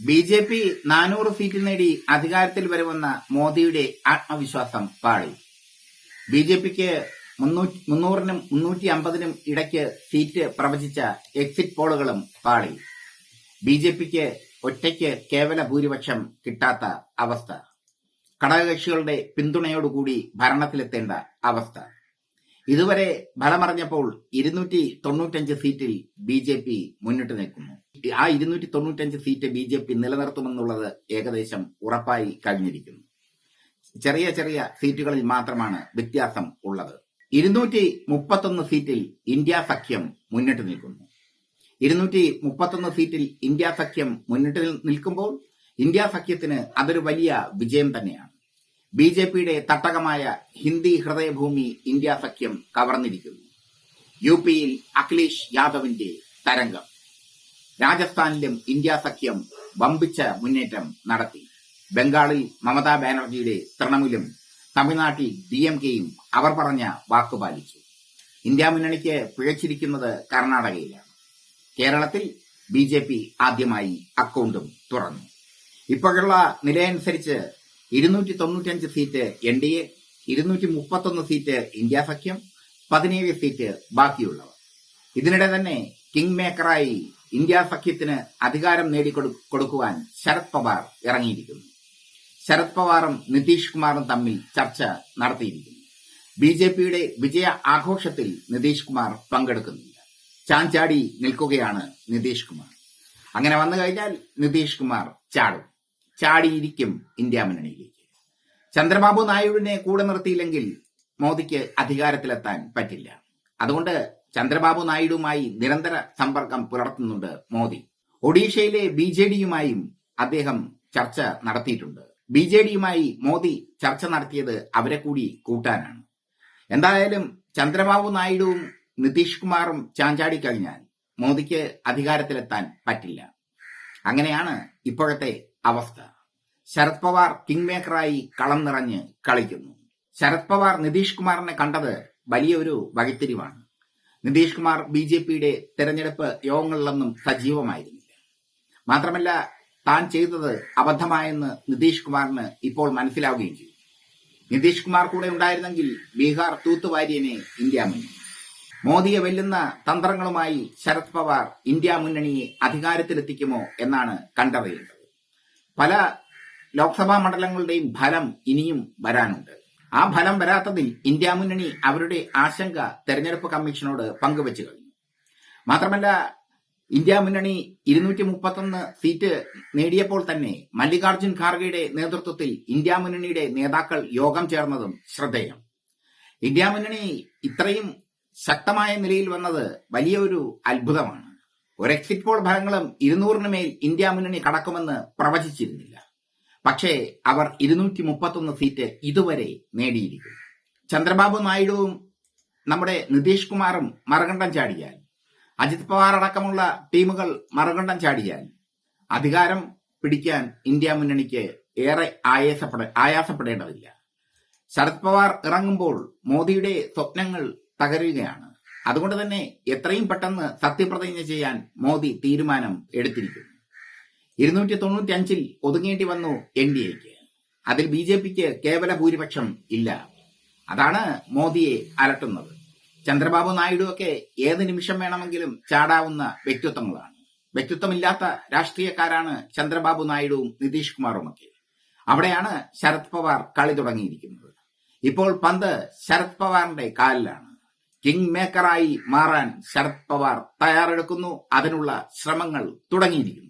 B J P നാനൂറ് seat നേടി അധികാരത്തിൽ വരുമെന്ന മോദിയുടെ ആത്മവിശ്വാസം പാളി. ബി ജെ പിക്ക് മുന്നൂറിനും മുന്നൂറ്റി അമ്പതിനും ഇടയ്ക്ക് സീറ്റ് പ്രവചിച്ച എക്സിറ്റ് പോളുകളും പാളി. ബി ജെ പിക്ക് ഒറ്റയ്ക്ക് കേവല ഭൂരിപക്ഷം കിട്ടാത്ത അവസ്ഥ. ഘടകകക്ഷികളുടെ പിന്തുണയോടുകൂടി ഭരണത്തിലെത്തേണ്ട അവസ്ഥ. ഇതുവരെ ഫലമറിഞ്ഞപ്പോൾ ഇരുന്നൂറ്റി തൊണ്ണൂറ്റഞ്ച് സീറ്റിൽ ബി ജെ പി മുന്നിട്ട് നിൽക്കുന്നു. ആ ഇരുന്നൂറ്റി തൊണ്ണൂറ്റഞ്ച് സീറ്റ് ബി ജെ പി നിലനിർത്തുമെന്നുള്ളത് ഏകദേശം ഉറപ്പായി കഴിഞ്ഞിരിക്കുന്നു. ചെറിയ ചെറിയ സീറ്റുകളിൽ മാത്രമാണ് വ്യത്യാസം ഉള്ളത്. ഇരുന്നൂറ്റി മുപ്പത്തൊന്ന് സീറ്റിൽ ഇന്ത്യ സഖ്യം മുന്നിട്ട് നിൽക്കുന്നു. ഇരുന്നൂറ്റി മുപ്പത്തൊന്ന് സീറ്റിൽ ഇന്ത്യ സഖ്യം മുന്നിട്ട് നിൽക്കുമ്പോൾ ഇന്ത്യ സഖ്യത്തിന് അതൊരു വലിയ വിജയം തന്നെയാണ്. ബി ജെ പിയുടെ തട്ടകമായ ഹിന്ദി ഹൃദയഭൂമി ഇന്ത്യ സഖ്യം കവർന്നിരിക്കുന്നു. യു പിയിൽ അഖിലേഷ് യാദവിന്റെ തരംഗം. രാജസ്ഥാനിലും ഇന്ത്യ സഖ്യം വമ്പിച്ച മുന്നേറ്റം നടത്തി. ബംഗാളിൽ മമതാ ബാനർജിയുടെ തൃണമൂലും തമിഴ്നാട്ടിൽ ഡി എം കെയും അവർ പറഞ്ഞ വാക്കുപാലിച്ചു ഇന്ത്യ മുന്നണിക്ക് പിഴച്ചിരിക്കുന്നത് കർണാടകയിലാണ്. കേരളത്തിൽ ബി ജെ പി ആദ്യമായി അക്കൗണ്ടും തുറന്നു. ഇപ്പോഴുള്ള നിലയനുസരിച്ച് ഇരുന്നൂറ്റി തൊണ്ണൂറ്റഞ്ച് സീറ്റ് എൻ ഡി എ ഇരുന്നൂറ്റി മുപ്പത്തൊന്ന് സീറ്റ് ഇന്ത്യ സഖ്യം പതിനേഴ് സീറ്റ് ബാക്കിയുള്ളവർ. ഇതിനിടെ തന്നെ കിങ് മേക്കറായി ഇന്ത്യ സഖ്യത്തിന് അധികാരം നേടിക്കൊടുക്കുവാൻ ശരത് പവാർ ഇറങ്ങിയിരിക്കുന്നു. ശരത് പവാറും നിതീഷ് കുമാറും തമ്മിൽ ചർച്ച നടത്തിയിരിക്കുന്നു. ബി ജെ പിയുടെ വിജയ ആഘോഷത്തിൽ നിതീഷ് കുമാർ പങ്കെടുക്കുന്നില്ല. ചാഞ്ചാടി നിൽക്കുകയാണ് നിതീഷ് കുമാർ. അങ്ങനെ വന്നു കഴിഞ്ഞാൽ നിതീഷ് കുമാർ ചാടും. ചാടിയിരിക്കും ഇന്ത്യ മുന്നണിയിലേക്ക്. ചന്ദ്രബാബു നായിഡുവിനെ കൂടെ നിർത്തിയില്ലെങ്കിൽ മോദിക്ക് അധികാരത്തിലെത്താൻ പറ്റില്ല. അതുകൊണ്ട് ചന്ദ്രബാബു നായിഡുവുമായി നിരന്തര സമ്പർക്കം പുലർത്തുന്നുണ്ട് മോദി. ഒഡീഷയിലെ ബി ജെ ഡിയുമായും അദ്ദേഹം ചർച്ച നടത്തിയിട്ടുണ്ട്. ബി ജെ ഡിയുമായി മോദി ചർച്ച നടത്തിയത് അവരെ കൂടി കൂട്ടാനാണ്. എന്തായാലും ചന്ദ്രബാബു നായിഡുവും നിതീഷ് കുമാറും ചാഞ്ചാടി കഴിഞ്ഞാൽ മോദിക്ക് അധികാരത്തിലെത്താൻ പറ്റില്ല. അങ്ങനെയാണ് ഇപ്പോഴത്തെ അവസ്ഥ. ശരത് പവാർ കിങ് മേക്കറായി കളം നിറഞ്ഞ് കളിക്കുന്നു. ശരത് പവാർ നിതീഷ് കുമാറിനെ കണ്ടത് വലിയൊരു വഴിത്തിരിവാണ്. നിതീഷ് കുമാർ ബി ജെ പിയുടെ തെരഞ്ഞെടുപ്പ് യോഗങ്ങളിലൊന്നും സജീവമായിരുന്നില്ല. മാത്രമല്ല താൻ ചെയ്തത് അബദ്ധമായെന്ന് നിതീഷ് കുമാറിന് ഇപ്പോൾ മനസ്സിലാവുകയും ചെയ്തു. നിതീഷ് കുമാർ കൂടെ ഉണ്ടായിരുന്നെങ്കിൽ ബീഹാർ തൂത്തുവാരിയനെ ഇന്ത്യ മുന്നണി മോദിയെ വെല്ലുന്ന തന്ത്രങ്ങളുമായി ശരത് പവാർ ഇന്ത്യ മുന്നണിയെ അധികാരത്തിലെത്തിക്കുമോ എന്നാണ് കണ്ടറിയേണ്ടത്. പല ലോക്സഭാ മണ്ഡലങ്ങളുടെയും ഫലം ഇനിയും വരാനുണ്ട്. ആ ഫലം വരാത്തതിൽ ഇന്ത്യ മുന്നണി അവരുടെ ആശങ്ക തെരഞ്ഞെടുപ്പ് കമ്മീഷനോട് പങ്കുവച്ചു കഴിഞ്ഞു. മാത്രമല്ല ഇന്ത്യ മുന്നണി ഇരുന്നൂറ്റി മുപ്പത്തൊന്ന് സീറ്റ് നേടിയപ്പോൾ തന്നെ മല്ലികാർജുൻ ഖാർഗെയുടെ നേതൃത്വത്തിൽ ഇന്ത്യ മുന്നണിയുടെ നേതാക്കൾ യോഗം ചേർന്നതും ശ്രദ്ധേയം. ഇന്ത്യ മുന്നണി ഇത്രയും ശക്തമായ നിലയിൽ വന്നത് വലിയൊരു അത്ഭുതമാണ്. ഒരു എക്സിറ്റ് പോൾ ഫലങ്ങളും ഇരുന്നൂറിന് മേൽ ഇന്ത്യ മുന്നണി കടക്കുമെന്ന് പ്രവചിച്ചിരുന്നില്ല. പക്ഷേ അവർ ഇരുന്നൂറ്റി മുപ്പത്തൊന്ന് സീറ്റ് ഇതുവരെ നേടിയിരിക്കുന്നു. ചന്ദ്രബാബു നായിഡുവും നമ്മുടെ നിതീഷ് കുമാറും മറുകണ്ഠം ചാടിയാൽ അജിത് പവാർ അടക്കമുള്ള ടീമുകൾ മറുകണ്ഠം ചാടിയാൽ അധികാരം പിടിക്കാൻ ഇന്ത്യ മുന്നണിക്ക് ഏറെ ആയാസപ്പെട ആയാസപ്പെടേണ്ടതില്ല. ശരത് പവാർ ഇറങ്ങുമ്പോൾ മോദിയുടെ സ്വപ്നങ്ങൾ തകരുകയാണ്. അതുകൊണ്ട് തന്നെ എത്രയും പെട്ടെന്ന് സത്യപ്രതിജ്ഞ ചെയ്യാൻ മോദി തീരുമാനം എടുത്തിരിക്കുന്നു. ഇരുന്നൂറ്റി തൊണ്ണൂറ്റി അഞ്ചിൽ ഒതുങ്ങേണ്ടി വന്നു എൻ ഡി എക്ക്. അതിൽ ബി ജെ പിക്ക് കേവല ഭൂരിപക്ഷം ഇല്ല. അതാണ് മോദിയെ അലട്ടുന്നത്. ചന്ദ്രബാബു നായിഡു ഒക്കെ ഏത് നിമിഷം വേണമെങ്കിലും ചാടാവുന്ന വ്യക്തിത്വങ്ങളാണ്. വ്യക്തിത്വമില്ലാത്ത രാഷ്ട്രീയക്കാരാണ് ചന്ദ്രബാബു നായിഡുവും നിതീഷ് കുമാറും ഒക്കെ അവിടെയാണ് ശരത് പവാർ കളി തുടങ്ങിയിരിക്കുന്നത്. ഇപ്പോൾ പന്ത് ശരത് പവാറിന്റെ കാലിലാണ്. കിങ് മേക്കറായി മാറാൻ ശരത് പവാർ തയ്യാറെടുക്കുന്നു. അതിനുള്ള ശ്രമങ്ങൾ തുടങ്ങിയിരിക്കുന്നു.